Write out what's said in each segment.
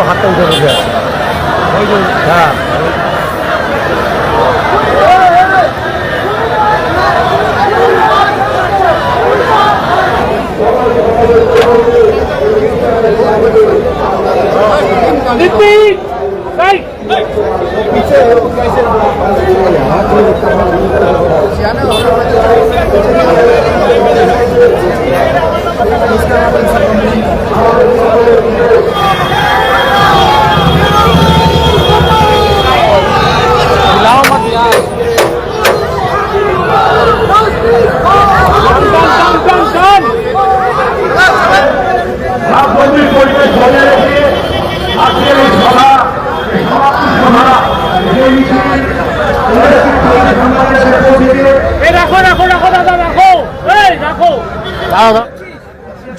হাতটা উঠে বসে আছে। হ্যাঁ রাজনৈতিক পরিবেশ বজায় রেখে আজকের এই সভা এই সমাপ্তি সভা এই মিছিল রাখো রাখো রাখো দাদা রাখো এই রাখো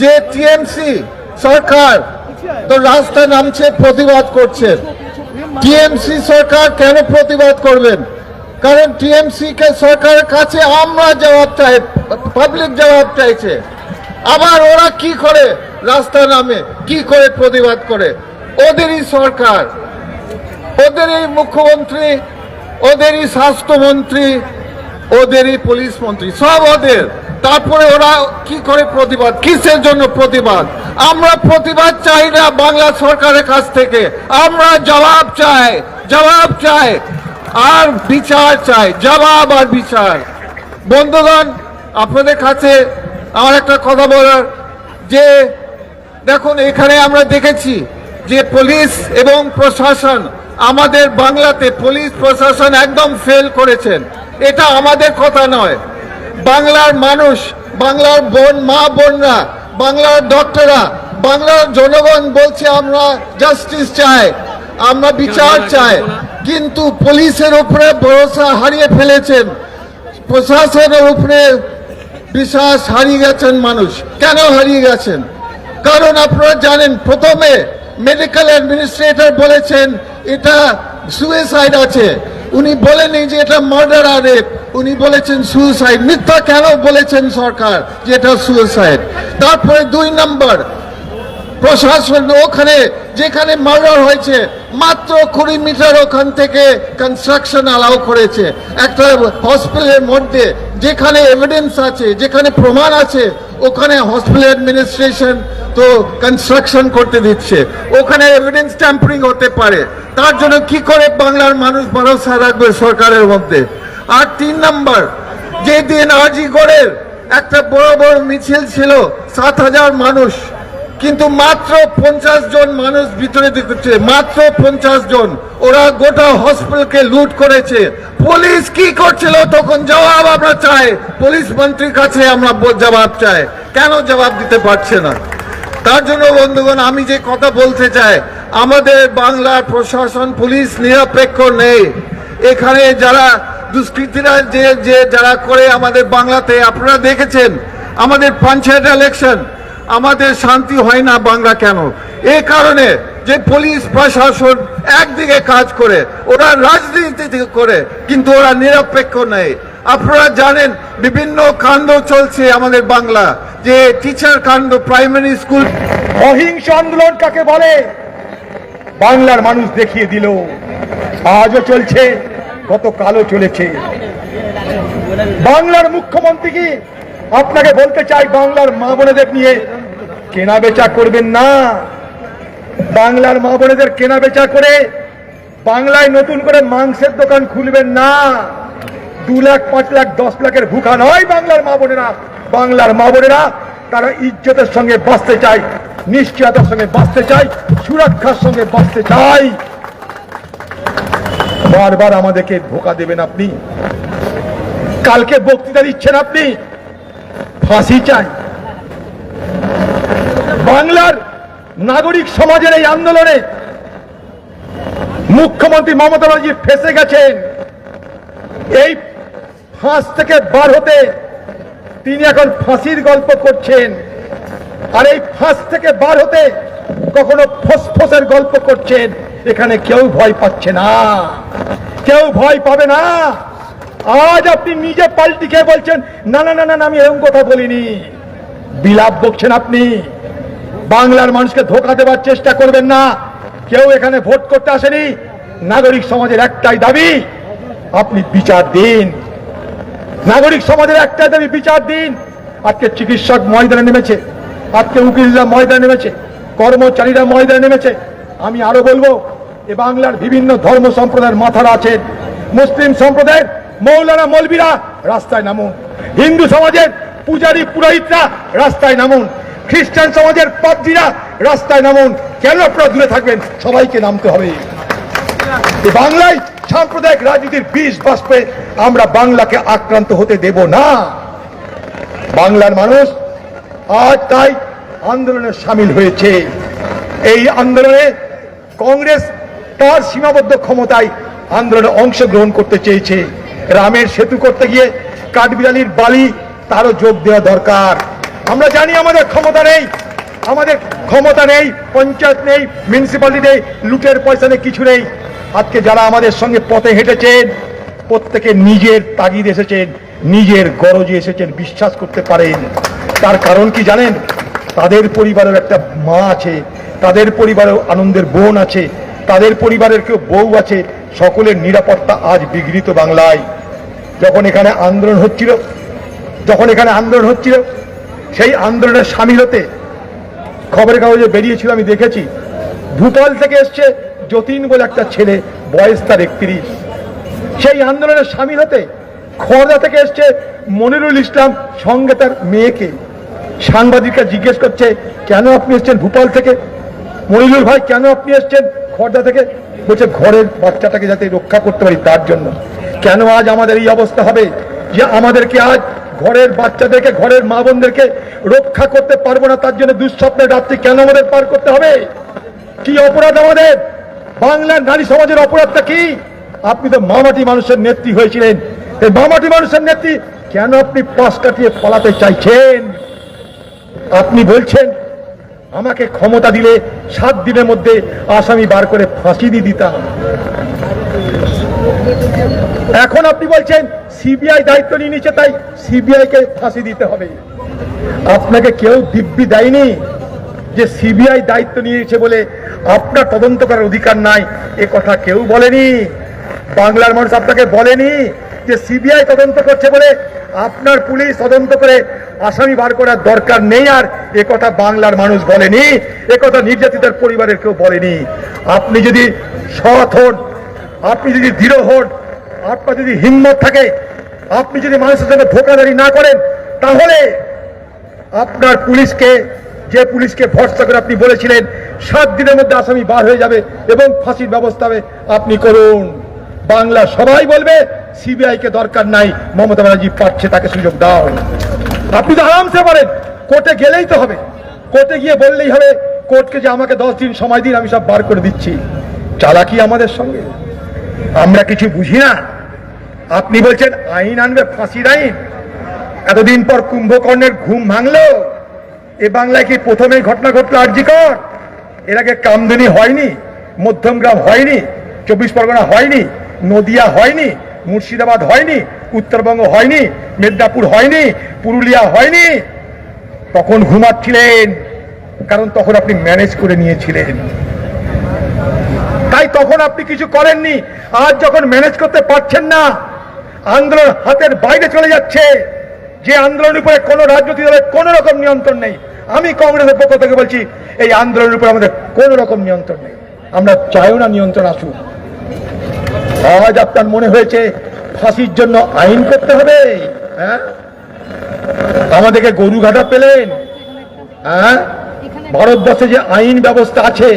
যে টিএমসি সরকার তো রাস্তায় নামছে, প্রতিবাদ করছে। টিএমসি সরকার কেন প্রতিবাদ করবেন কারণ টিএমসি কে সরকারের কাছে আমরা জবাব চাই পাবলিক জবাব চাইছে। আবার ওরা কি করে রাস্তা নামে, কি করে প্রতিবাদ করে? ওদেরই সরকার, ওদেরই মুখ্যমন্ত্রী, ওদেরই স্বাস্থ্যমন্ত্রী, ওদেরই পুলিশ মন্ত্রী, সব ওদের। তারপরে ওরা কি করে প্রতিবাদ? কিসের জন্য প্রতিবাদ? আমরা প্রতিবাদ চাই না বাংলা সরকারের কাছ থেকে। আমরা জবাব চাই জবাব চাই, আর বিচার চাই, জবাব আর বিচার। বন্ধুগণ, আপনাদের কাছে আমার একটা কথা বলার, যে দেখুন, এখানে আমরা দেখেছি যে পুলিশ এবং প্রশাসন আমাদের বাংলাতে পুলিশ প্রশাসন একদম ফেল করেছেন। এটা আমাদের কথা নয়। বাংলার মানুষ, বাংলার বোন, মা বোনরা, বাংলার ডক্টররা বাংলার জনগণ বলছে আমরা জাস্টিস চাই, আমরা বিচার চাই, কিন্তু পুলিশের উপরে ভরসা হারিয়ে ফেলেছেন, প্রশাসনের উপরে বিশ্বাস হারিয়ে গেছেন মানুষ। কেন হারিয়ে গেছেন? কারণ আপনারা জানেন, প্রথমে মেডিকেল অ্যাডমিনিস্ট্রেটর বলেছেন, এটা সুইসাইড আছে। উনি বলেনি যে এটা মার্ডার আর রেপ উনি বলেছেন সুইসাইড মিথ্যা কেন বলেছেন সরকার যে এটা সুইসাইড তারপরে দুই নম্বর, প্রশাসন ওখানে, যেখানে মার্ডার হয়েছে, মাত্র কুড়ি মিটার ওখান থেকে কনস্ট্রাকশন অ্যালাউ করেছে। একটা হসপিটালের মধ্যে, যেখানে এভিডেন্স আছে, যেখানে প্রমাণ আছে, ওখানে হসপিটাল অ্যাডমিনিস্ট্রেশন তো কনস্ট্রাকশন করতে দিচ্ছে। ওখানে এভিডেন্স ট্যাম্পারিং হতে পারে। তার জন্য কি করে বাংলার মানুষ ভরসা রাখবে সরকারের মধ্যে? আর তিন নম্বর, যেদিন আজিগড়ের একটা বড় বড় মিছিল ছিল, সাত হাজার মানুষ, কিন্তু মাত্র পঞ্চাশ জন মানুষ ভিতরে ঢুকেছে, মাত্র পঞ্চাশ জন। ওরা গোটা হসপিটালকে লুট করেছে। পুলিশ কি করছিল? তখন জবাব আমরা চাই। পুলিশ মন্ত্রীর কাছে আমরা জবাব চাই। কেন জবাব দিতে পারছে না? তার জন্য বন্ধুগণ, আমি যে কথা বলতে চাই, আমাদের বাংলার প্রশাসন, পুলিশ নিরপেক্ষ নেই। এখানে যারা দুষ্কৃতীরা যে যে যারা করে আমাদের বাংলাতে, আপনারা দেখেছেন, আমাদের পঞ্চায়েত ইলেকশন আমাদের শান্তি হয় না বাংলা কেন? এই কারণে যে পুলিশ প্রশাসন একদিকে কাজ করে, ওরা রাজনীতি করে, কিন্তু ওরা নিরপেক্ষ নেই। আপনারা জানেন, বিভিন্ন কাণ্ড চলছে আমাদের বাংলা। যে টিচার কাণ্ড প্রাইমারি স্কুল অহিংস আন্দোলন কাকে বলে? বাংলার মানুষ দেখিয়ে দিল, আজও চলছে কত কালো চলেছে। বাংলার মুখ্যমন্ত্রী কি? আপনাকে বলতে চাই, বাংলার মা বোনেদের নিয়ে কেনা বেচা করবেন না। বাংলার মা বোনেদের কেনা বেচা করে বাংলায় নতুন করে মাংসের দোকান খুলবেন না। দু লাখ, পাঁচ লাখ, দশ লাখের ভুখা নয় বাংলার মা বোনেরা। বাংলার মা বোনেরা, তারা ইজ্জতের সঙ্গে বাঁচতে চায়, নিশ্চয়তার সঙ্গে বাঁচতে চায়, সুরক্ষার সঙ্গে বাঁচতে চায়। বারবার আমাদেরকে ধোকা দেবেন আপনি। কালকে বক্তৃতা দিচ্ছেন আপনি। ফাঁসি চাই। বাংলার নাগরিক সমাজের এই আন্দোলনে মুখ্যমন্ত্রী মমতা ব্যানার্জি ফেসে গেছেন। এই ফাঁস থেকে বার হতে তিনি এখন ফাঁসির গল্প করছেন। আর এই ফাঁস থেকে বার হতে কখনো ফসফসের গল্প করছেন। এখানে কেউ ভয় পাচ্ছে না। কেউ ভয় পাবে না। আজ আপনি নিজে পাল্টি খেয়ে বলছেন, না না না না আমি এরকম কথা বলিনি। বিলাপ বকছেন আপনি। বাংলার মানুষকে ধোকা দেওয়ার চেষ্টা করবেন না। কেউ এখানে ভোট করতে আসেনি। নাগরিক সমাজের একটাই দাবি, আপনি বিচার দিন। নাগরিক সমাজের একটাই দাবি, বিচার দিন। আজকে চিকিৎসক ময়দানে নেমেছে। আজকে উকিলরা ময়দানে নেমেছে। কর্মচারীরা ময়দানে নেমেছে। আমি আরও বলব, এ বাংলার বিভিন্ন ধর্ম সম্প্রদায়ের মাথারা আছেন। মুসলিম সম্প্রদায়ের মৌলানা মৌলবীরা রাস্তায় নামুন। হিন্দু সমাজের পূজারী পুরোহিতরা রাস্তায় নামুন। খ্রিস্টান সমাজের পাদ্রীরা রাস্তায় নামুন। কেন আপনারা দূরে থাকবেন? সবাইকে নামতে হবে। বাংলায় সাম্প্রদায়িক রাজনীতির বিষ বাষ্পে আমরা বাংলাকে আক্রান্ত হতে দেব না। বাংলার মানুষ আজ তাই আন্দোলনে সামিল হয়েছে। এই আন্দোলনে কংগ্রেস তার সীমাবদ্ধ ক্ষমতায় আন্দোলনে অংশগ্রহণ করতে চেয়েছে। রামের সেতু করতে গিয়ে কাঠবিড়ালির বালি তারও যোগ দেওয়া দরকার। আমরা জানি আমাদের ক্ষমতা নেই। আমাদের ক্ষমতা নেই, পঞ্চায়েত নেই মিউনিসিপ্যালিটি নেই, লুটের পয়সা নেই, কিছু নেই। আজকে যারা আমাদের সঙ্গে পথে হেঁটেছেন, প্রত্যেকে নিজের তাগিদ এসেছেন, নিজের গরজে এসেছেন, বিশ্বাস করতে পারেন। তার কারণ কি জানেন? তাদের পরিবারের একটা মা আছে, তাদের পরিবারের আনন্দের বোন আছে, তাদের পরিবারের কেউ বউ আছে, সকলের নিরাপত্তা আজ বিঘ্নিত বাংলায়। যখন এখানে আন্দোলন হচ্ছিল, যখন এখানে আন্দোলন হচ্ছিল, সেই আন্দোলনের সামিল হতে খবরের কাগজে বেরিয়েছিল, আমি দেখেছি। ভূপাল থেকে এসছে যতীন বলে একটা ছেলে, বয়স তার একত্রিশ। সেই আন্দোলনে সামিল হতে খড়দা থেকে এসছে মনিরুল ইসলাম, সঙ্গে তার মেয়েকে। সাংবাদিকরা জিজ্ঞেস করছে, কেন আপনি এসছেন ভূপাল থেকে? মনিরুল ভাই, কেন আপনি এসছেন খড়দা থেকে? বলছে, ঘরের বাচ্চাটাকে যাতে রক্ষা করতে পারি তার জন্য। কেন আজ আমাদের এই অবস্থা হবে? যে আমাদেরকে আজ ঘরের বাচ্চাদেরকে, ঘরের মা বোনদেরকে রক্ষা করতে পারব না, তার জন্য দুঃস্বপ্নের রাত্রি কেন আমাদের পার করতে হবে? কি অপরাধ আমাদের? বাংলার নারী সমাজের অপরাধটা কি? আপনি তো মামাটি মানুষের নেত্রী হয়েছিলেন। এই মামাটি মানুষের নেত্রী কেন আপনি পাশ কাটিয়ে ফলাতে চাইছেন? আপনি বলছেন, আমাকে ক্ষমতা দিলে সাত দিনের মধ্যে আসামি বার করে ফাঁসি দিয়ে দিতাম। এখন আপনি বলছেন, সিবিআই দায়িত্ব নিয়ে নিচ্ছে তাই সিবিআই কে ফাঁসি দিতে হবে। আপনাকে কেউ দিব্যি দেয়নি। যে সিবিআই দায়িত্ব নিয়েছে বলে আপনার তদন্ত করার অধিকার নাই, এ কথা কেউ বলেনি। বাংলার মানুষ আপনাকে বলেনি যে সিবিআই তদন্ত করছে বলে আপনার পুলিশ তদন্ত করে আসামি বার করার দরকার নেই আর, এ কথা বাংলার মানুষ বলেনি, এ কথা নির্যাতিতার পরিবারের কেউ বলেনি। আপনি যদি সৎ হন, আপনি যদি দৃঢ় হন, আপনার যদি হিম্মত থাকে, আপনি যদি মানুষের সঙ্গে ধোকাধারি না করেন, তাহলে আপনার পুলিশকে যে পুলিশকে ভরসা করে আপনি বলেছিলেন, সাত দিনের মধ্যে আসামি বার হয়ে যাবে এবং ফাঁসির ব্যবস্থা আপনি করুন। বাংলা সবাই বলবে, সিবিআই কে দরকার নাই, মমতা ব্যানার্জি পাচ্ছে তাকে সুযোগ দাও। আপনি তো আরামসে পারেন কোর্টে গেলেই তো হবে। কোর্টে গিয়ে বললেই হবে, কোর্টকে যে আমাকে দশ দিন সময় দিন, আমি সব বার করে দিচ্ছি। চালাকি আমাদের সঙ্গে। আমরা কিছু বুঝি না। আপনি বলছেন, আইন আনবে, ফাঁসির আইন। এতদিন পর কুম্ভকর্ণের ঘুম ভাঙলো। এ বাংলায় কি প্রথমেই ঘটনা ঘটলো আর্যিকর এর আগে কামদুনি হয়নি, মধ্যমগ্রাম হয়নি, চব্বিশ পরগনা হয়নি, নদিয়া হয়নি, মুর্শিদাবাদ হয়নি, উত্তরবঙ্গ হয়নি, মেদিনীপুর হয়নি, পুরুলিয়া হয়নি। তখন ঘুমাচ্ছিলেন, কারণ তখন আপনি ম্যানেজ করে নিয়েছিলেন। তাই তখন আপনি কিছু করেননি, আজ যখন ম্যানেজ করতে পারছেন না, আন্দোলন হাতের বাইরে চলে যাচ্ছে। যে আন্দোলনের উপরে কোনো রাজনৈতিক দলের কোনো রকম নিয়ন্ত্রণ নেই, আমি কংগ্রেসের পক্ষ থেকে বলছি, এই আন্দোলনের উপরে আমাদের কোনো রকম নিয়ন্ত্রণ নেই। আমরা চাইও না নিয়ন্ত্রণ আসুক। আজ আপনার মনে হয়েছে ফাঁসির জন্য আইন করতে হবে? হ্যাঁ? আমাদেরকে গরু ঘাটা পেলেন? হ্যাঁ? ভারতবর্ষে যে আইন ব্যবস্থা আছে,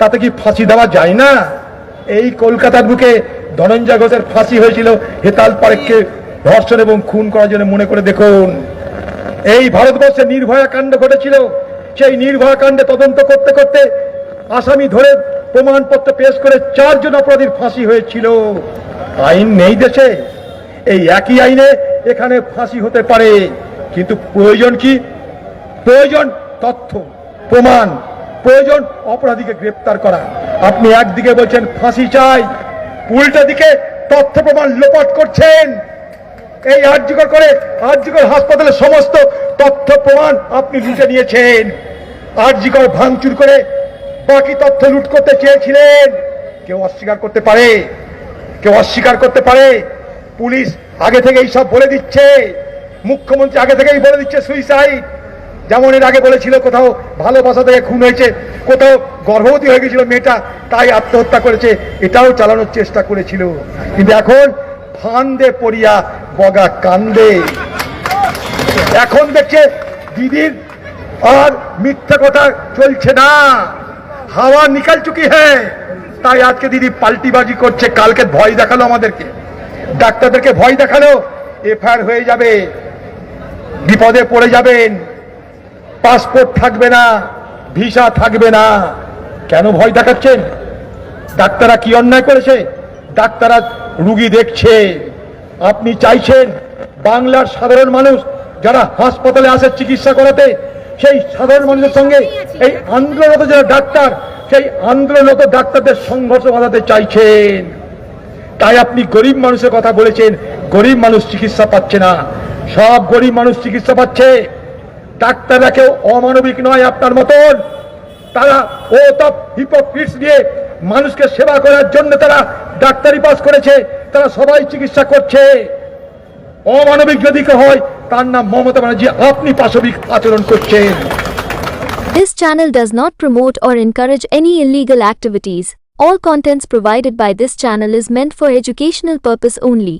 তাতে কি ফাঁসি দেওয়া যায় না? এই কলকাতার বুকে ধনঞ্জয় ঘোষের ফাঁসি হয়েছিল হেতাল পারেককে ধর্ষণ এবং খুন করার জন্য মনে করে দেখুন। এই ভারতবর্ষে নির্ভয়া কাণ্ড ঘটেছিল। সেই নির্ভয়া কাণ্ডে তদন্ত করতে করতে আসামি ধরে প্রমাণপত্র পেশ করে চারজন অপরাধীর ফাঁসি হয়েছিল। আইন নেই দেশে। এই একই আইনে এখানে ফাঁসি হতে পারে। কিন্তু প্রয়োজন কি? প্রয়োজন তথ্য, প্রমাণ, প্রয়োজন অপরাধীকে গ্রেপ্তার করা। আপনি একদিকে বলছেন ফাঁসি চাই, উল্টো দিকে তথ্য প্রমাণ লোপাট করছেন। এই আর্যকর করে আর্যকর হাসপাতালের সমস্ত তথ্য, প্রমাণ আপনি লুটে নিয়েছেন। আর্যকর ভাঙচুর করে বাকি তথ্য লুট করতে চেয়েছিলেন। কেউ অস্বীকার করতে পারে, কেউ অস্বীকার করতে পারে। পুলিশ আগে থেকেই সব বলে দিচ্ছে। মুখ্যমন্ত্রী আগে থেকেই বলে দিচ্ছে সুইসাইড। যেমন এর আগে বলেছিল কোথাও ভালোবাসা থেকে খুন হয়েছে, কোথাও গর্ভবতী হয়ে গেছিল মেয়েটা, তাই আত্মহত্যা করেছে। এটাও চালানোর চেষ্টা করেছিল। কিন্তু এখন ফান্দে পড়িয়া বগা কান্দে এখন দেখছে দিদির আর মিথ্যা কথা চলছে না। হাওয়া নিকাল চুকি হ্যাঁ তাই আজকে দিদি পাল্টিবাজি করছে, কালকে ভয় দেখাল আমাদেরকে। ডাক্তারদেরকে ভয় দেখাল, এফআইআর হয়ে যাবে, বিপদে পড়ে যাবেন। পাসপোর্ট থাকবে না, ভিসা থাকবে না। কেন ভয় দেখাচ্ছেন? ডাক্তাররা কি অন্যায় করেছে? ডাক্তাররা রুগী দেখছে। আপনি চাইছেন বাংলার সাধারণ মানুষ যারা হাসপাতালে আসে চিকিৎসা করাতে, সেই সাধারণ মানুষের সঙ্গে এই আন্দোলনরত যারা ডাক্তার, সেই আন্দোলনরত ডাক্তারদের সংঘর্ষ বাঁধাতে চাইছেন। তাই আপনি গরিব মানুষের কথা বলেছেন, গরিব মানুষ চিকিৎসা পাচ্ছে না। সব গরিব মানুষ চিকিৎসা পাচ্ছে। ডাক্তাররা কেউ অমানবিক নয় আপনার মতন। তারা ও সব হিপোক্রিটস দিয়ে মানুষকে সেবা করার জন্য তারা ডাক্তারি পাস করেছে। তারা সবাই চিকিৎসা করছে অমানবিক যদি কেউ হয় তার নাম মমতা ব্যানার্জি আপনি পাশবিক আচরণ করছেন This channel does not promote or encourage any illegal activities. All contents provided by this channel is meant for educational purpose only.